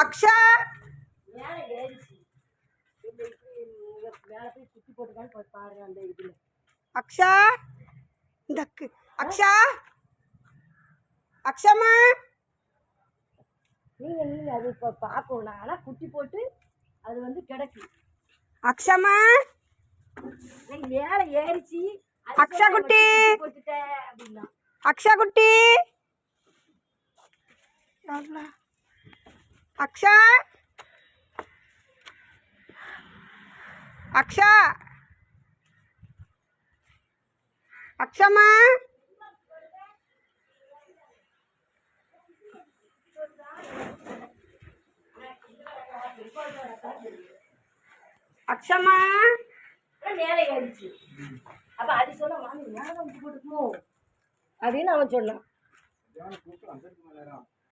அக்ஷா! அக்ஷா! இந்த அக்ஷா! அக்ஷாமா நீங்க நீங்க அது இப்போ பார்க்கணும் ஆனா குட்டி போட்டு அது வந்து கிடக்கு. அக்ஷாமா மேலே ஏறிச்சு அது அக்ஷா போய் குட்டி. குட்டி போட்டுட்டேன் அப்படின்னா அக்ஷா குட்டி எவ்வளோ? அக்ஷா அக்ஷா அக்ஷாமா அக்ஷாமா அப்புறம் மேலே அப்ப அது சொன்ன மாமி ஞாபகம் வந்து அப்படின்னு அவன் சொன்னான்.